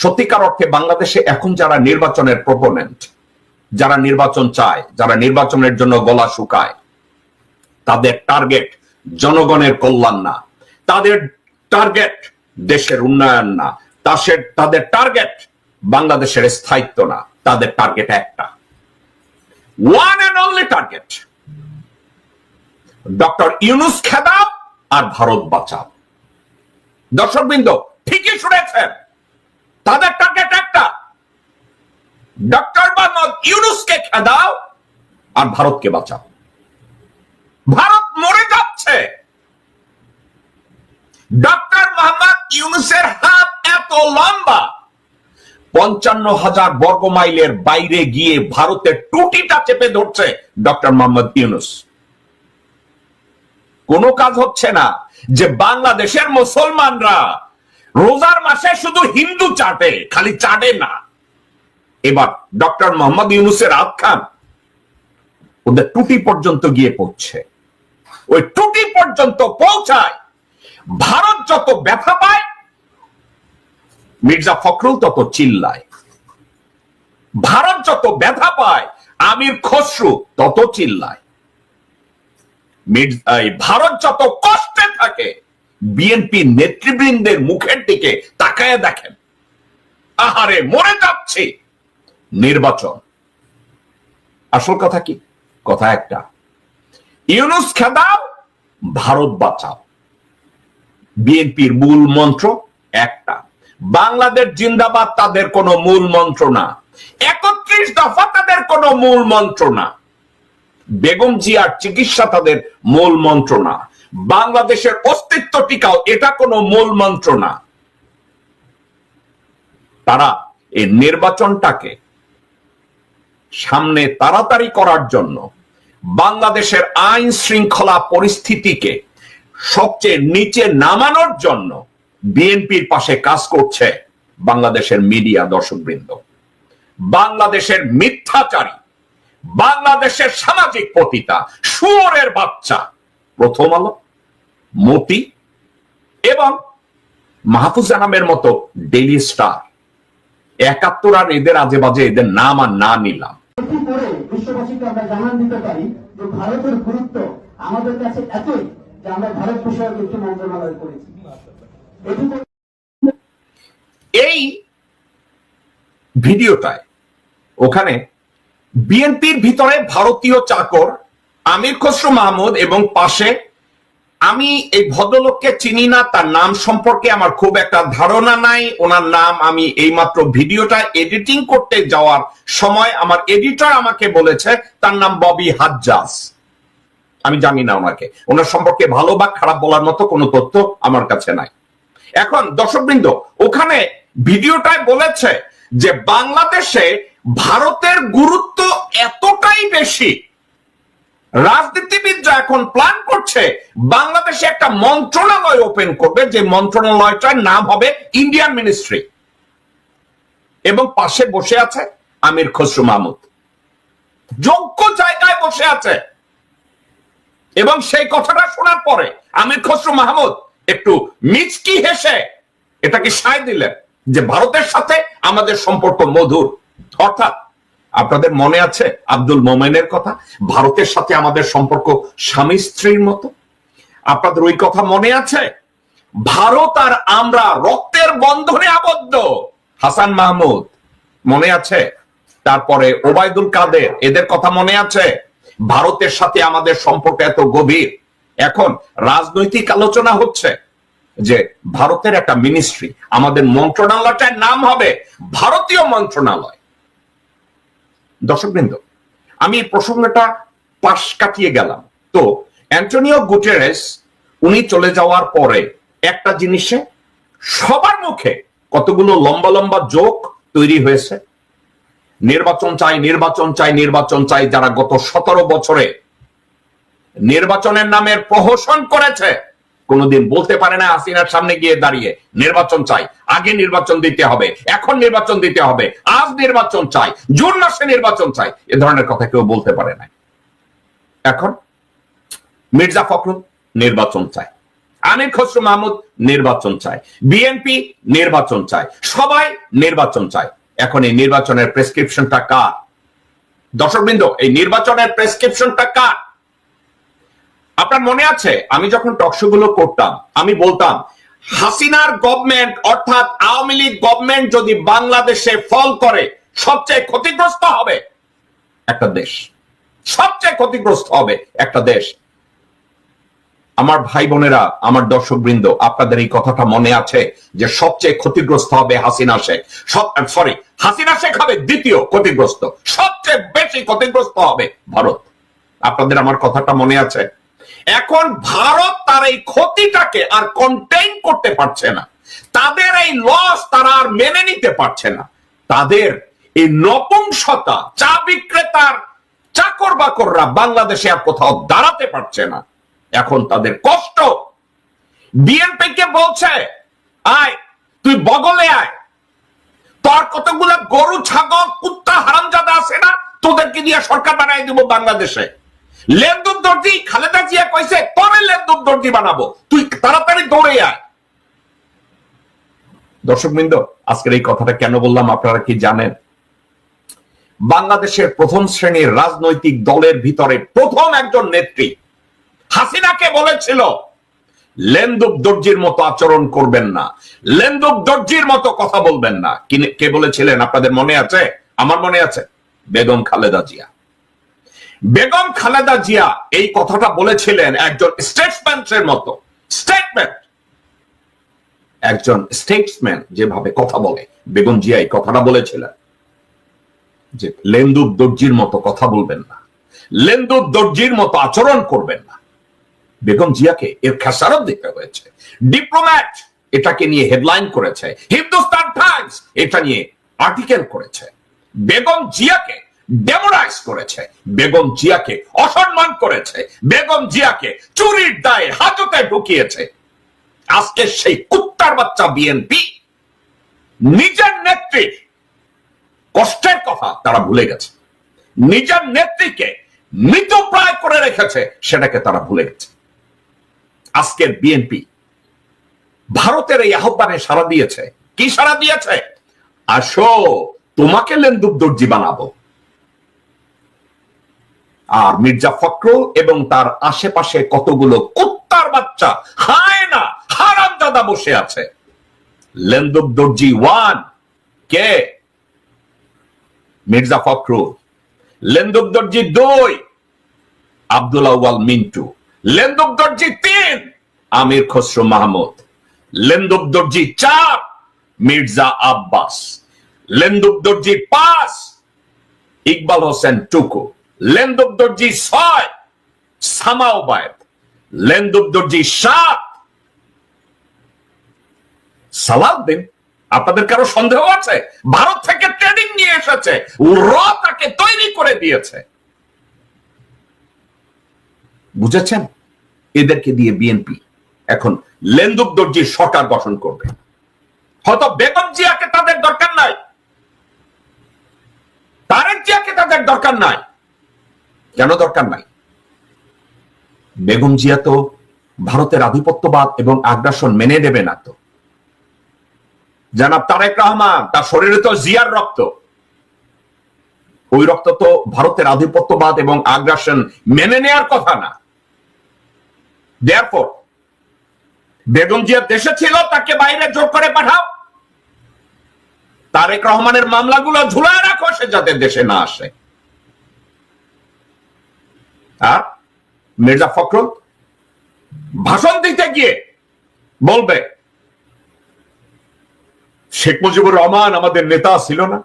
সত্যিকার অর্থে বাংলাদেশে এখন যারা নির্বাচনের প্রপোনেন্ট যারা নির্বাচন চায়, যারা নির্বাচনের জন্য গলা শুকায়, তাদের টার্গেট জনগণের কল্যাণ না। তাদের টার্গেট দেশের উন্নয়ন না। তাদের তাদের টার্গেট বাংলাদেশের স্থায়িত্ব না। তাদের টার্গেট একটা। One and only target doctor Yunus খেদাব আর ভারত বাঁচাও। দর্শকবৃন্দ, ঠিকই শুনেছেন। তাদের টার্গেট একটা। ডক্টর মোহাম্মদ ইউনুসকে খেদাও আর ভারতকে বাঁচাও। ভারত মরে যাচ্ছে। ডক্টর মোহাম্মদ ইউনুসের হাত এত লম্বা। পঞ্চান্ন হাজার বর্গ মাইলের বাইরে গিয়ে ভারতের টুটিটা চেপে ধরছে ডক্টর মোহাম্মদ ইউনুস। কোনো কাজ হচ্ছে না যে বাংলাদেশের মুসলমানরা রোজার মাসে শুধু হিন্দু চাটে, খালি চাটে না। এবার ডক্টর মোহাম্মদ ইউনুসের হাত খান ওদের টুটি পর্যন্ত গিয়ে পড়ছে ওই টুটি পর্যন্ত পৌঁছায়। ভারত যত ব্যথা পায়, মির্জা ফখরুল তত চিল্লায়। ভারত যত ব্যথা পায়, আমির খসরু তত চিল্লায়। ভারত যত বিএনপি নেতৃবৃন্দের মুখের দিকে তাকায় দেখেন। আহারে, মরে যাচ্ছে। নির্বাচন। আসল কথা কি? কথা একটা। ইউনুস খেদাও, ভারত বাঁচাও। বিএনপির মূল মন্ত্র একটা। বাংলাদেশ জিন্দাবাদ তাদের কোনো মূল মন্ত্র না। একত্রিশ দফা তাদের কোনো মূল মন্ত্র না। বেগম জিয়ার চিকিৎসা তাদের মূল মন্ত্র না। বাংলাদেশের অস্তিত্ব টিকাও, এটা কোনো মূল মন্ত্র না। তারা এই নির্বাচনটাকে সামনে তাড়াতাড়ি করার জন্য বাংলাদেশের আইন শৃঙ্খলা পরিস্থিতিকে সবচেয়ে নিচে নামানোর জন্য বিএনপির পাশে কাজ করছে বাংলাদেশের মিডিয়া দর্শকবৃন্দ। বাংলাদেশের মিথ্যাচারী, বাংলাদেশের সামাজিক পতিতা, শুয়োরের বাচ্চা প্রথম আলো মতি এবং মাহফুজ আনামের মতো ডেলি স্টার একাত্তর আর এদের আজে বাজে এদের নাম আর না নিলাম। বিশ্ববাসীকে আমরা জানান দিতে পারি যে ভারতের গুরুত্ব আমাদের কাছে এতই যে আমরা ভারত বিষয়ক একটি মন্ত্রণালয় করেছি। এই ভিডিওটায় ওখানে বিএনপির ভিতরে ভারতীয় চাকর আমির খসরু মাহমুদ এবং পাশে আমি এই ভদ্রলোককে চিনি না, তার নাম সম্পর্কে আমার খুব একটা ধারণা নাই। ওনার নাম আমি এইমাত্র ভিডিওটা এডিটিং করতে যাওয়ার সময় আমার এডিটর আমাকে বলেছে, তার নাম ববি হাজ্জাজ। আমি জানি না ওনাকে। ওনার সম্পর্কে ভালো বা খারাপ বলার মতো কোনো তথ্য আমার কাছে নাই। এখন দর্শকবৃন্দ, ওখানে ভিডিওটায় বলেছে যে বাংলাদেশে ভারতের গুরুত্ব এতটাই বেশি রাজনীতিবিদরা এখন প্ল্যান করছে বাংলাদেশে একটা মন্ত্রণালয় ওপেন করবে, যে মন্ত্রণালয়টার নাম হবে ইন্ডিয়ান মিনিস্ট্রি এবং পাশে বসে আছে আমির খসরু মাহমুদ। যোগ্য জায়গায় বসে আছে। এবং সেই কথাটা শোনার পরে আমির খসরু মাহমুদ একটু মিচকি হেসে এটাকে সায় দিলেন যে ভারতের সাথে আমাদের সম্পর্ক মধুর। অর্থাৎ আপনাদের মনে আছে আব্দুল মোমেনের কথা? ভারতের সাথে আমাদের সম্পর্ক স্বামী স্ত্রীর মতো? আপনাদের ওই কথা মনে আছে? ভারত আর আমরা রক্তের বন্ধনে আবদ্ধ। হাসান মাহমুদ, মনে আছে? তারপরে ওবায়দুল কাদের, এদের কথা মনে আছে? ভারতের সাথে আমাদের সম্পর্ক এত গভীর। এখন রাজনৈতিক আলোচনা হচ্ছে যে ভারতের একটা মিনিস্ট্রি আমাদের মন্ত্রণালয়টার নাম হবে ভারতীয় মন্ত্রণালয়। দর্শকবৃন্দ, আমি এই প্রসঙ্গটা পাশ কাটিয়ে গেলাম। তো, অ্যান্টনিও গুটেরেস, উনি চলে যাওয়ার পরে একটা জিনিসে সবার মুখে কতগুলো লম্বা লম্বা জোক তৈরি হয়েছে। নির্বাচন চাই নির্বাচন চাই নির্বাচন চাই যারা গত সতেরো বছরে নির্বাচনের নামের প্রহসন করেছে। কোনোদিন বলতে পারে না হাসিনার সামনে গিয়ে দাঁড়িয়ে। নির্বাচন চাই। আগে নির্বাচন দিতে হবে। এখন নির্বাচন দিতে হবে। আজ নির্বাচন চাই। জুন মাসে নির্বাচন চাই। এ ধরনের কথা কেউ বলতে পারে না। এখন মির্জা ফখরুল নির্বাচন চায়। আমির খসরু মাহমুদ নির্বাচন চায়। বিএনপি নির্বাচন চায়। সবাই নির্বাচন চায়। এখন এই নির্বাচনের প্রেসক্রিপশনটা কার? দর্শকবৃন্দ, এই নির্বাচনের প্রেসক্রিপশনটা কার? আপনার মনে আছে? আমি যখন টকশো গুলো করতাম, আমি বলতাম, হাসিনার গভর্নমেন্ট অর্থাৎ আওয়ামী লীগ গভর্নমেন্ট যদি বাংলাদেশে ফল করে, সবচেয়ে ক্ষতিগ্রস্ত হবে একটা দেশ। সবচেয়ে ক্ষতিগ্রস্ত হবে একটা দেশ। আমার ভাই বোনেরা, আমার দর্শক বৃন্দ আপনাদের এই কথাটা মনে আছে যে সবচেয়ে ক্ষতিগ্রস্ত হবে হাসিনা শেখ। সব সরি হাসিনা শেখ হবে দ্বিতীয় ক্ষতিগ্রস্ত। সবচেয়ে বেশি ক্ষতিগ্রস্ত হবে ভারত। আপনাদের আমার কথাটা মনে আছে? এখন ভারত তার এই ক্ষতিটাকে আর কন্টেইন করতে পারছে না। তাদের এই লস তারা আর মেনে নিতে পারছে না। তাদের এই নপুংসতা, চা বিক্রেতার চাকর বাকররা বাংলাদেশে আর কোথাও দাঁড়াতে পারছে না। এখন তাদের কষ্ট। বিএনপি কে বলছে, আয়, তুই বগলে আয়। তোর কতগুলো গরু, ছাগল, কুত্তা, হারামজাদা আছে না? তোদেরকে দিয়ে সরকার বানাই দিব বাংলাদেশে। লেনদুব দর্জি, খালেদা জিয়া কইছে, তোরে লেনদুব দর্জি বানাবো। তুই তাড়াতাড়ি দৌড়ে আয়। দর্শক বৃন্দ আজকের এই কথাটা কেন বললাম আপনারা কি জানেন? বাংলাদেশের প্রথম শ্রেণির রাজনৈতিক দলের ভিতরে প্রথম একজন নেত্রী হাসিনাকে বলেছিল লেন্দুব দর্জির মতো আচরণ করবেন না। লেন্দুব দর্জির মতো কথা বলবেন না। কে বলেছিলেন? আপনাদের মনে আছে? আমার মনে আছে? বেগম খালেদা জিয়া। বেগম খালেদা জিয়া এই কথাটা বলেছিলেন একজন স্টেটসম্যানের মতো। স্টেটমেন্ট একজন স্টেটসম্যান যেভাবে কথা বলে। বেগম জিয়া এই কথাটা বলেছিলেন। যে লেন্দুব দর্জির মতো কথা বলবেন না। লেন্দুব দর্জির মতো আচরণ করবেন না। বেগম জিয়াকে এর খেসারত দিতে হয়েছে। ডিপ্লোম্যাট এটাকে নিয়ে হেডলাইন করেছে। হিন্দুস্তান টাইমস এটা নিয়ে আর্টিকেল করেছে। বেগম জিয়াকে ডেমোরাইজ করেছে। বেগম জিয়াকে অসম্মান করেছে। বেগম জিয়াকে চুরির দায়ে হাজতে ঢুকিয়েছে। আজকে সেই কুত্তার বাচ্চা বিএনপি, নিজের নেত্রীর কষ্টের কথা তারা ভুলে গেছে। নিজের নেত্রীকে মৃতপ্রায় করে রেখেছে, সেটাকে তারা ভুলে গেছে। আজকের বিএনপি ভারতের এই আহ্বানে সারা দিয়েছে। কি সারা দিয়েছে? আসো, তোমাকে লেন্দুব দর্জি বানাবো। আর মির্জা ফখরুল এবং তার আশেপাশে কতগুলো কুত্তার বাচ্চা? হায় না, হারামজাদা বসে আছে। লেন্দুব দর্জি ওয়ান, কে? মির্জা ফখরুল। লেন্দুব দর্জি দুই, আব্দুল আউয়াল মিন্টু। লেন্দুক দর্জি তিন, আমির খসরু মাহমুদ। লেন্দুব দর্জি চার, মির্জা আব্বাস। লেন্দুব দর্জি পাঁচ, ইকবাল হোসেন টুকু। লেন্দুব দর্জি ছয় সামাওবায়দ লেন্দুব দর্জি সাত। সালাউদ্দিন আপনাদের কারও সন্দেহ আছে? ভারত থেকে ট্রেনিং নিয়ে এসেছে, র তাকে তৈরি করে দিয়েছে। বুঝেছেন? এদেরকে দিয়ে বিএনপি এখন লেন্দুব দর্জির সরকার গঠন করবে। হয়তো বেগম জিয়াকে তাদের দরকার নাই। তারেক জিয়াকে তাদের দরকার নাই। কেন দরকার নাই। বেগম জিয়া তো ভারতের আধিপত্যবাদ এবং আগ্রাসন মেনে নেবে না তো। জানাব তারেক রহমান, তার শরীরে তো জিয়ার রক্ত। ওই রক্ত তো ভারতের আধিপত্যবাদ এবং আগ্রাসন মেনে নেয়ার কথা না। দেয়ারপর বেগম জিয়া দেশে ছিল, তাকে বাইরে জোর করে পাঠাও। তারেক রহমানের মামলাগুলো ঝুলায় রাখো, সে যাতে দেশে না আসে। মির্জা ফখরুল ভাষণ দিতে গিয়ে বলবে শেখ মুজিবুর রহমান আমাদের নেতা ছিল না।